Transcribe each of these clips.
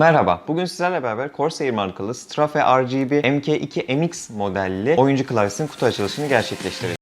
Merhaba, bugün sizlerle beraber Corsair markalı Strafe RGB MK2 MX modelli oyuncu klavyesinin kutu açılışını gerçekleştireceğiz.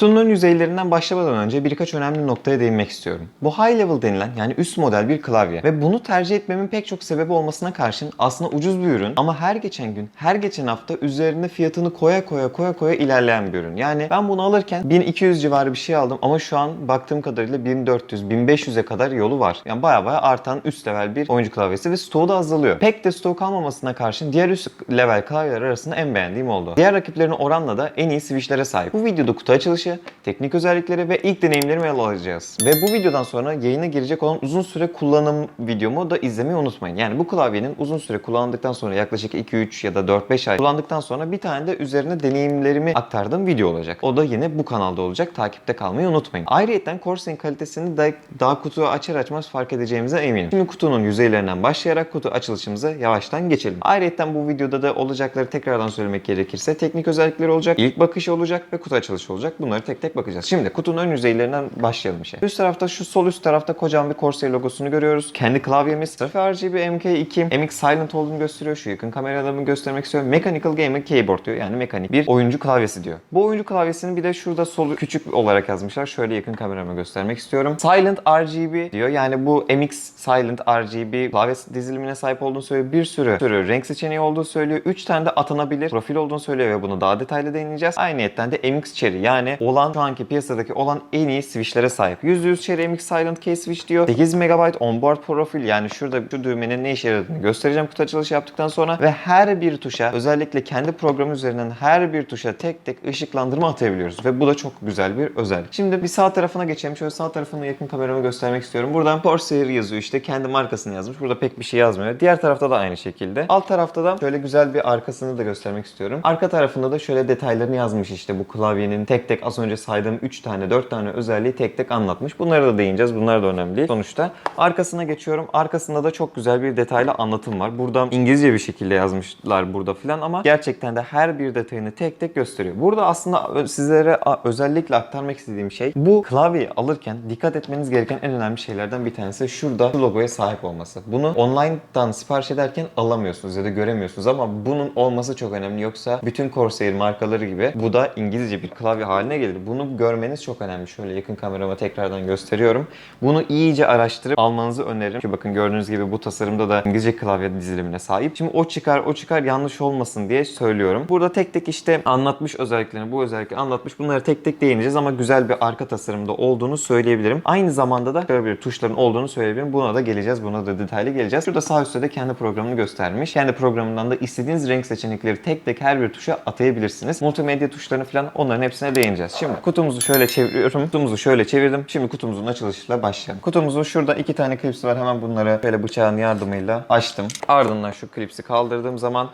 Kutunun yüzeylerinden başlamadan önce birkaç önemli noktaya değinmek istiyorum. Bu high level denilen yani üst model bir klavye ve bunu tercih etmemin pek çok sebebi olmasına karşın aslında ucuz bir ürün ama her geçen gün, her geçen hafta üzerine fiyatını koya koya koya koya ilerleyen bir ürün. Yani ben bunu alırken 1200 civarı bir şey aldım ama şu an baktığım kadarıyla 1400, 1500'e kadar yolu var. Yani baya baya artan üst level bir oyuncu klavyesi ve stoğu da azalıyor. Pek de stok kalmamasına karşın diğer üst level klavyeler arasında en beğendiğim oldu. Diğer rakiplerine oranla da en iyi switchlere sahip. Bu videoda kutu açılışı, teknik özellikleri ve ilk deneyimlerimi ele alacağız. Ve bu videodan sonra yayına girecek olan uzun süre kullanım videomu da izlemeyi unutmayın. Yani bu klavyenin uzun süre kullandıktan sonra yaklaşık 2-3 ya da 4-5 ay kullandıktan sonra bir tane de üzerine deneyimlerimi aktardığım video olacak. O da yine bu kanalda olacak. Takipte kalmayı unutmayın. Ayrıca Corsair'in kalitesini de daha kutuyu açar açmaz fark edeceğimize eminim. Şimdi kutunun yüzeylerinden başlayarak kutu açılışımıza yavaştan geçelim. Ayrıca bu videoda da olacakları tekrardan söylemek gerekirse teknik özellikleri olacak, ilk bakış olacak ve kutu açılışı olacak. Bunları tek tek bakacağız. Şimdi kutunun ön yüzeylerinden başlayalım işe. Üst tarafta şu sol üst tarafta kocaman bir Corsair logosunu görüyoruz. Kendi klavyemiz Strafe RGB MK2 MX Silent olduğunu gösteriyor. Şu yakın kamerada mı göstermek istiyorum. Mechanical Gaming Keyboard diyor. Yani mekanik bir oyuncu klavyesi diyor. Bu oyuncu klavyesini bir de şurada sol küçük olarak yazmışlar. Şöyle yakın kamerama göstermek istiyorum. Silent RGB diyor. Yani bu MX Silent RGB klavye dizilimine sahip olduğunu söylüyor. Bir sürü, sürü renk seçeneği olduğunu söylüyor. 3 tane de atanabilir profil olduğunu söylüyor ve bunu daha detaylı değineceğiz. Ayrıyeten de MX Cherry yani olan şu anki piyasadaki olan en iyi switchlere sahip. %100 Cherry Silent Key Switch diyor. 8 MB onboard profil yani şurada şu düğmenin ne işe yaradığını göstereceğim kutu açılışı yaptıktan sonra ve her bir tuşa özellikle kendi programı üzerinden her bir tuşa tek tek ışıklandırma atabiliyoruz ve bu da çok güzel bir özellik. Şimdi bir sağ tarafına geçelim. Şöyle sağ tarafını yakın kamerama göstermek istiyorum. Buradan Corsair yazıyor işte kendi markasını yazmış. Burada pek bir şey yazmıyor. Diğer tarafta da aynı şekilde. Alt tarafta da şöyle güzel bir arkasını da göstermek istiyorum. Arka tarafında da şöyle detaylarını yazmış işte bu klavyenin tek tek az önce saydığım 3 tane 4 tane özelliği tek tek anlatmış. Bunlara da değineceğiz. Bunlar da önemli. Sonuçta arkasına geçiyorum. Arkasında da çok güzel bir detaylı anlatım var. Burada İngilizce bir şekilde yazmışlar burada filan ama gerçekten de her bir detayını tek tek gösteriyor. Burada aslında sizlere özellikle aktarmak istediğim şey bu klavyeyi alırken dikkat etmeniz gereken en önemli şeylerden bir tanesi şurada şu logoya sahip olması. Bunu online'dan sipariş ederken alamıyorsunuz ya da göremiyorsunuz ama bunun olması çok önemli. Yoksa bütün Corsair markaları gibi bu da İngilizce bir klavye haline gelir. Bunu görmeniz çok önemli. Şöyle yakın kamerama tekrardan gösteriyorum. Bunu iyice araştırıp almanızı öneririm. Çünkü bakın gördüğünüz gibi bu tasarımda da İngilizce klavye dizilimine sahip. Şimdi o çıkar o çıkar yanlış olmasın diye söylüyorum. Burada tek tek işte anlatmış özelliklerini, bu özellikleri anlatmış. Bunları tek tek değineceğiz ama güzel bir arka tasarımda olduğunu söyleyebilirim. Aynı zamanda da böyle tuşların olduğunu söyleyebilirim. Buna da geleceğiz. Buna da detaylı geleceğiz. Şurada sağ üstte de kendi programını göstermiş. Kendi programından da istediğiniz renk seçenekleri tek tek her bir tuşa atayabilirsiniz. Multimedya tuşlarını falan onların hepsine değineceğiz. Şimdi kutumuzu şöyle çeviriyorum. Kutumuzu şöyle çevirdim. Şimdi kutumuzun açılışıyla başlayalım. Kutumuzun şurada iki tane klipsi var. Hemen bunları böyle bıçağın yardımıyla açtım. Ardından şu klipsi kaldırdığım zaman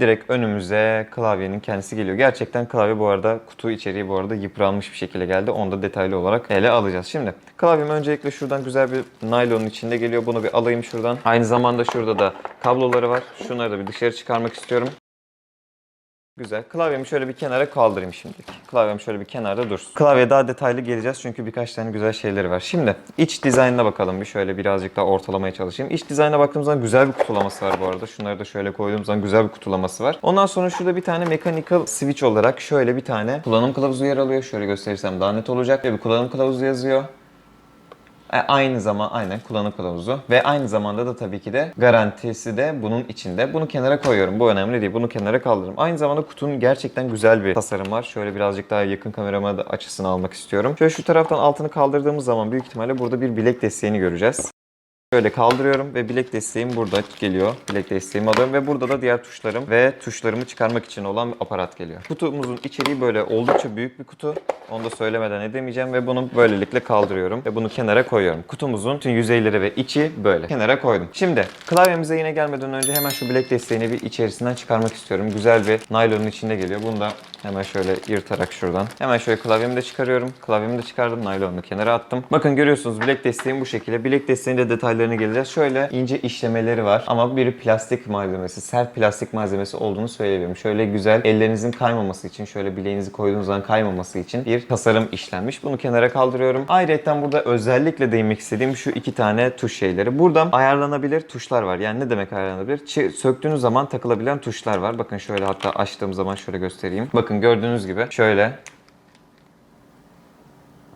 direkt önümüze klavyenin kendisi geliyor. Gerçekten klavye bu arada kutu içeriği bu arada yıpranmış bir şekilde geldi. Onu da detaylı olarak ele alacağız. Şimdi klavyem öncelikle şuradan güzel bir naylonun içinde geliyor. Bunu bir alayım şuradan. Aynı zamanda şurada da kabloları var. Şunları da bir dışarı çıkarmak istiyorum. Güzel. Klavyemi şöyle bir kenara kaldırayım şimdilik. Klavyem şöyle bir kenarda dursun. Klavyeye daha detaylı geleceğiz çünkü birkaç tane güzel şeyleri var. Şimdi iç dizaynına bakalım bir şöyle birazcık daha ortalamaya çalışayım. İç dizaynına baktığım zaman güzel bir kutulaması var bu arada. Şunları da şöyle koyduğum zaman güzel bir kutulaması var. Ondan sonra şurada bir tane mechanical switch olarak şöyle bir tane kullanım kılavuzu yer alıyor. Şöyle gösterirsem daha net olacak. Ve bir kullanım kılavuzu yazıyor. E, Aynı zaman aynen kullanım kılavuzu ve aynı zamanda da tabii ki de garantisi de bunun içinde. Bunu kenara koyuyorum. Bu önemli değil. Bunu kenara kaldırırım. Aynı zamanda kutunun gerçekten güzel bir tasarım var. Şöyle birazcık daha yakın kamerama da açısını almak istiyorum. Şöyle şu taraftan altını kaldırdığımız zaman büyük ihtimalle burada bir bilek desteğini göreceğiz. Şöyle kaldırıyorum ve bilek desteğim burada geliyor. Bilek desteğimi alıyorum ve burada da diğer tuşlarım ve tuşlarımı çıkarmak için olan aparat geliyor. Kutumuzun içeriği böyle oldukça büyük bir kutu. Onu da söylemeden edemeyeceğim ve bunu böylelikle kaldırıyorum ve bunu kenara koyuyorum. Kutumuzun tüm yüzeyleri ve içi böyle. Kenara koydum. Şimdi klavyemize yine gelmeden önce hemen şu bilek desteğini bir içerisinden çıkarmak istiyorum. Güzel bir naylonun içinde geliyor. Bunu da hemen şöyle yırtarak şuradan. Hemen şöyle klavyemi de çıkarıyorum. Klavyemi de çıkardım. Naylonu kenara attım. Bakın görüyorsunuz bilek desteğim bu şekilde. Bilek desteğinde detaylarına geleceğiz. Şöyle ince işlemeleri var ama biri plastik malzemesi, sert plastik malzemesi olduğunu söyleyebilirim. Şöyle güzel ellerinizin kaymaması için, şöyle bileğinizi koyduğunuz zaman kaymaması için bir tasarım işlenmiş. Bunu kenara kaldırıyorum. Ayrıca burada özellikle değinmek istediğim şu iki tane tuş şeyleri. Burada ayarlanabilir tuşlar var. Yani ne demek ayarlanabilir? Çi- söktüğünüz zaman takılabilen tuşlar var. Bakın şöyle hatta açtığım zaman şöyle göstereyim. Bakın gördüğünüz gibi şöyle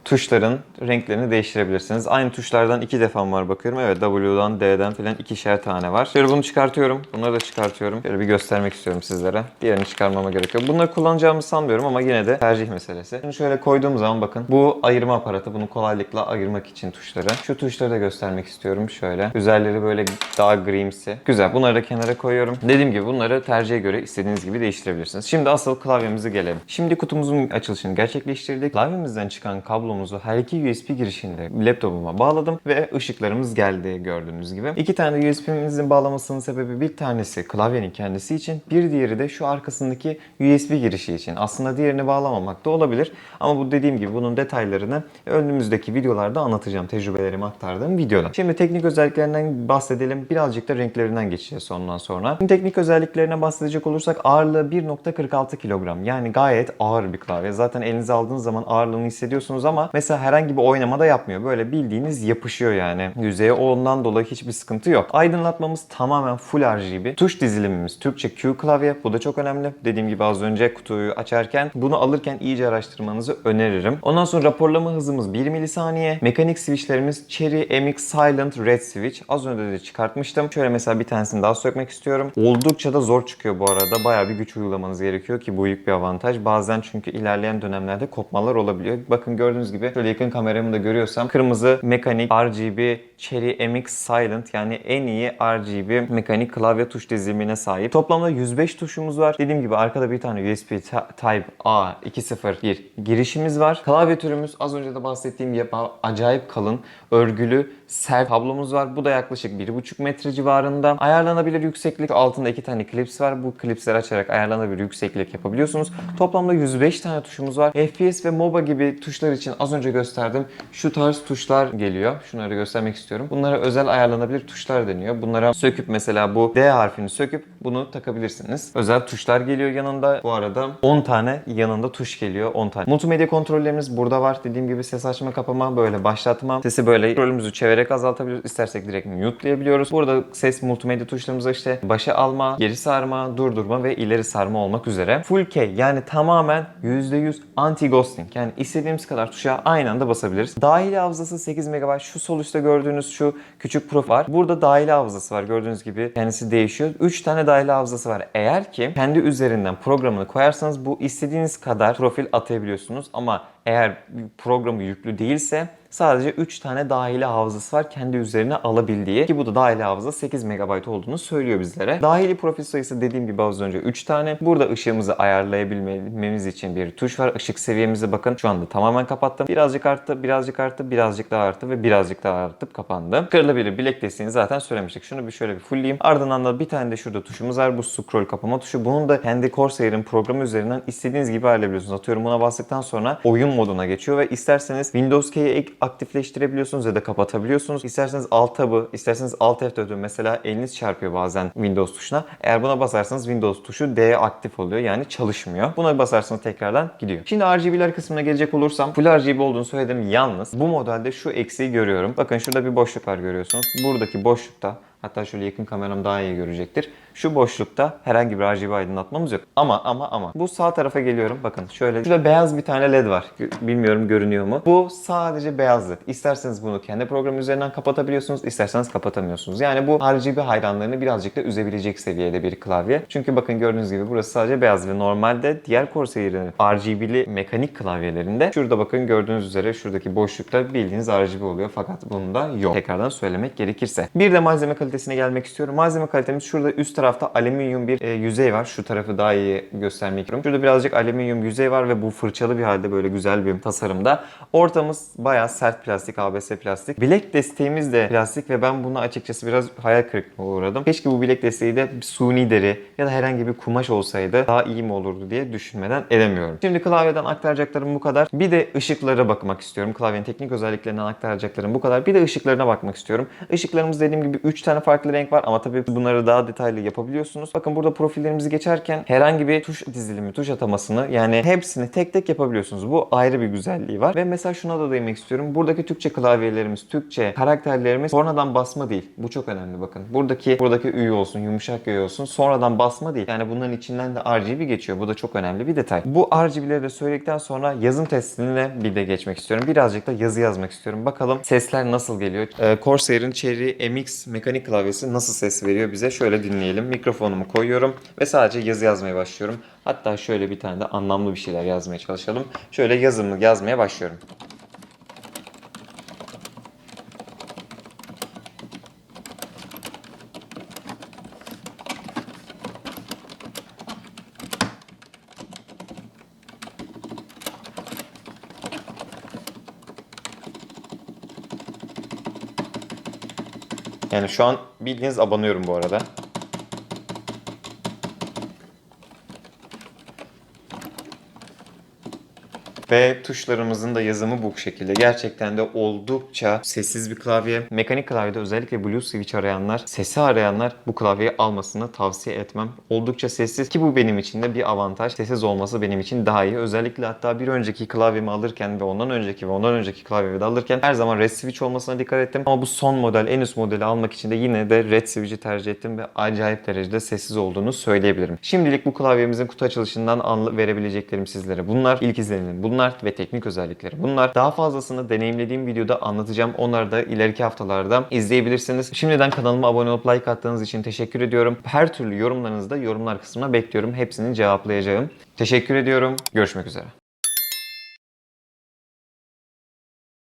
tuşların renklerini değiştirebilirsiniz. Aynı tuşlardan iki defam var bakıyorum. Evet W'dan D'den filan ikişer tane var. Şöyle bunu çıkartıyorum. Bunları da çıkartıyorum. Şöyle bir göstermek istiyorum sizlere. Diğerini çıkarmama gerek yok. Bunları kullanacağımı sanmıyorum ama yine de tercih meselesi. Bunu şöyle koyduğum zaman bakın bu ayırma aparatı. Bunu kolaylıkla ayırmak için tuşları. Şu tuşları da göstermek istiyorum. Şöyle. Üzerleri böyle daha grimsi. Güzel. Bunları da kenara koyuyorum. Dediğim gibi bunları tercihe göre istediğiniz gibi değiştirebilirsiniz. Şimdi asıl klavyemize gelelim. Şimdi kutumuzun açılışını gerçekleştirdik. Klavyemizden çıkan kablomuzu her iki USB girişinde laptopuma bağladım ve ışıklarımız geldi gördüğünüz gibi. İki tane USB'mizin bağlamasının sebebi bir tanesi klavyenin kendisi için, bir diğeri de şu arkasındaki USB girişi için. Aslında diğerini bağlamamak da olabilir ama bu dediğim gibi bunun detaylarını önümüzdeki videolarda anlatacağım. Tecrübelerimi aktardığım videoda. Şimdi teknik özelliklerinden bahsedelim. Birazcık da renklerinden geçeceğiz ondan sonra. Şimdi teknik özelliklerine bahsedecek olursak ağırlığı 1.46 kilogram. Yani gayet ağır bir klavye. Zaten elinize aldığınız zaman ağırlığını hissediyorsunuz ama mesela herhangi bir oynama da yapmıyor. Böyle bildiğiniz yapışıyor yani yüzeye. Ondan dolayı hiçbir sıkıntı yok. Aydınlatmamız tamamen full RGB. Tuş dizilimimiz Türkçe Q klavye. Bu da çok önemli. Dediğim gibi az önce kutuyu açarken bunu alırken iyice araştırmanızı öneririm. Ondan sonra raporlama hızımız 1 milisaniye. Mekanik switchlerimiz Cherry MX Silent Red Switch. Az önce de çıkartmıştım. Şöyle mesela bir tanesini daha sökmek istiyorum. Oldukça da zor çıkıyor bu arada. Bayağı bir güç uygulamanız gerekiyor ki bu büyük bir avantaj. Bazen çünkü ilerleyen dönemlerde kopmalar olabiliyor. Bakın gördüğünüz şöyle yakın kameramı da görüyorsam kırmızı mekanik RGB Cherry MX Silent yani en iyi RGB mekanik klavye tuş dizilimine sahip. Toplamda 105 tuşumuz var. Dediğim gibi arkada bir tane USB Type A 2.0 girişimiz var. Klavye türümüz az önce de bahsettiğim gibi acayip kalın, örgülü, sert kablomuz var. Bu da yaklaşık 1.5 metre civarında. Ayarlanabilir yükseklik altında iki tane klips var. Bu klipsleri açarak ayarlanabilir yükseklik yapabiliyorsunuz. Toplamda 105 tane tuşumuz var. FPS ve MOBA gibi tuşlar için az önce gösterdim. Şu tarz tuşlar geliyor. Şunları göstermek istiyorum. Bunlara özel ayarlanabilir tuşlar deniyor. Bunlara söküp mesela bu D harfini söküp bunu takabilirsiniz. Özel tuşlar geliyor yanında. Bu arada 10 tane yanında tuş geliyor. 10 tane. Multimedya kontrollerimiz burada var. Dediğim gibi ses açma kapama, böyle başlatma. Sesi böyle rolümüzü çevirerek azaltabiliyoruz. İstersek direkt mute'layabiliyoruz. Burada ses multimedya tuşlarımızda işte başa alma, geri sarma, durdurma ve ileri sarma olmak üzere. Full K yani tamamen %100 anti ghosting. Yani istediğimiz kadar tuşa aynı anda basabiliriz. Dahili hafızası 8 MB. Şu sol üstte gördüğünüz şu küçük profil var. Burada dahili hafızası var. Gördüğünüz gibi kendisi değişiyor. 3 tane dahili hafızası var. Eğer ki kendi üzerinden programını koyarsanız bu istediğiniz kadar profil atayabiliyorsunuz ama eğer programı yüklü değilse sadece 3 tane dahili hafızası var kendi üzerine alabildiği ki bu da dahili hafıza 8 MB olduğunu söylüyor bizlere. Dahili profil sayısı dediğim gibi az önce 3 tane. Burada ışığımızı ayarlayabilmemiz için bir tuş var. Işık seviyemize bakın. Şu anda tamamen kapattım. Birazcık arttı, birazcık arttı, birazcık daha arttı ve birazcık daha artıp kapandı. Kırılabilir bilek desteğini zaten söylemiştik. Şunu bir şöyle bir fullleyeyim. Ardından da bir tane de şurada tuşumuz var. Bu scroll kapama tuşu. Bunun da kendi Corsair'in programı üzerinden istediğiniz gibi ayarlayabiliyorsunuz. Atıyorum buna bastıktan sonra oyun moduna geçiyor ve isterseniz Windows Key'i aktifleştirebiliyorsunuz ya da kapatabiliyorsunuz. İsterseniz Alt tabı, isterseniz Alt F4'ü mesela eliniz çarpıyor bazen Windows tuşuna. Eğer buna basarsanız Windows tuşu D aktif oluyor yani çalışmıyor. Buna basarsanız tekrardan gidiyor. Şimdi RGB'ler kısmına gelecek olursam Full RGB olduğunu söyledim yalnız bu modelde şu eksiği görüyorum. Bakın şurada bir boşluk var görüyorsunuz. Buradaki boşlukta Hatta şöyle yakın kameram daha iyi görecektir. Şu boşlukta herhangi bir RGB aydınlatmamız yok. Ama ama ama bu sağ tarafa geliyorum. Bakın şöyle şurada beyaz bir tane led var. Bilmiyorum görünüyor mu? Bu sadece beyaz led. İsterseniz bunu kendi program üzerinden kapatabiliyorsunuz. isterseniz kapatamıyorsunuz. Yani bu RGB hayranlarını birazcık da üzebilecek seviyede bir klavye. Çünkü bakın gördüğünüz gibi burası sadece beyaz ve normalde diğer Corsair'in RGB'li mekanik klavyelerinde şurada bakın gördüğünüz üzere şuradaki boşlukta bildiğiniz RGB oluyor fakat bunda yok. Tekrardan söylemek gerekirse. Bir de malzeme kalitesine gelmek istiyorum. Malzeme kalitemiz şurada üst tarafta alüminyum bir e, yüzey var. Şu tarafı daha iyi göstermek istiyorum. Şurada birazcık alüminyum yüzey var ve bu fırçalı bir halde böyle güzel bir tasarımda. Ortamız bayağı sert plastik, ABS plastik. Bilek desteğimiz de plastik ve ben buna açıkçası biraz hayal kırıklığına uğradım. Keşke bu bilek desteği de suni deri ya da herhangi bir kumaş olsaydı daha iyi mi olurdu diye düşünmeden edemiyorum. Şimdi klavyeden aktaracaklarım bu kadar. Bir de ışıklara bakmak istiyorum. Klavyenin teknik özelliklerinden aktaracaklarım bu kadar. Bir de ışıklarına bakmak istiyorum. Işıklarımız dediğim gibi 3 tane farklı renk var ama tabii bunları daha detaylı yapabiliyorsunuz. Bakın burada profillerimizi geçerken herhangi bir tuş dizilimi, tuş atamasını yani hepsini tek tek yapabiliyorsunuz. Bu ayrı bir güzelliği var. Ve mesela şuna da değinmek istiyorum. Buradaki Türkçe klavyelerimiz, Türkçe karakterlerimiz sonradan basma değil. Bu çok önemli bakın. Buradaki buradaki üye olsun, yumuşak üye olsun sonradan basma değil. Yani bunların içinden de RGB geçiyor. Bu da çok önemli bir detay. Bu RGB'leri de söyledikten sonra yazım testine bir de geçmek istiyorum. Birazcık da yazı yazmak istiyorum. Bakalım sesler nasıl geliyor? Ee, Corsair'in Cherry MX mekanik klavyesi nasıl ses veriyor bize? Şöyle dinleyelim. Mikrofonumu koyuyorum ve sadece yazı yazmaya başlıyorum. Hatta şöyle bir tane de anlamlı bir şeyler yazmaya çalışalım. Şöyle yazımı yazmaya başlıyorum. Yani şu an bildiğiniz abanıyorum bu arada. Ve tuşlarımızın da yazımı bu şekilde. Gerçekten de oldukça sessiz bir klavye. Mekanik klavyede özellikle Blue Switch arayanlar, sesi arayanlar bu klavyeyi almasını tavsiye etmem. Oldukça sessiz ki bu benim için de bir avantaj. Sessiz olması benim için daha iyi. Özellikle hatta bir önceki klavyemi alırken ve ondan önceki ve ondan önceki klavyemi de alırken her zaman Red Switch olmasına dikkat ettim. Ama bu son model, en üst modeli almak için de yine de Red Switch'i tercih ettim ve acayip derecede sessiz olduğunu söyleyebilirim. Şimdilik bu klavyemizin kutu açılışından verebileceklerim sizlere. Bunlar ilk izlenim. Bunlar ve teknik özellikleri. Bunlar daha fazlasını deneyimlediğim videoda anlatacağım. Onları da ileriki haftalarda izleyebilirsiniz. Şimdiden kanalıma abone olup like attığınız için teşekkür ediyorum. Her türlü yorumlarınızı da yorumlar kısmına bekliyorum. Hepsini cevaplayacağım. Teşekkür ediyorum. Görüşmek üzere.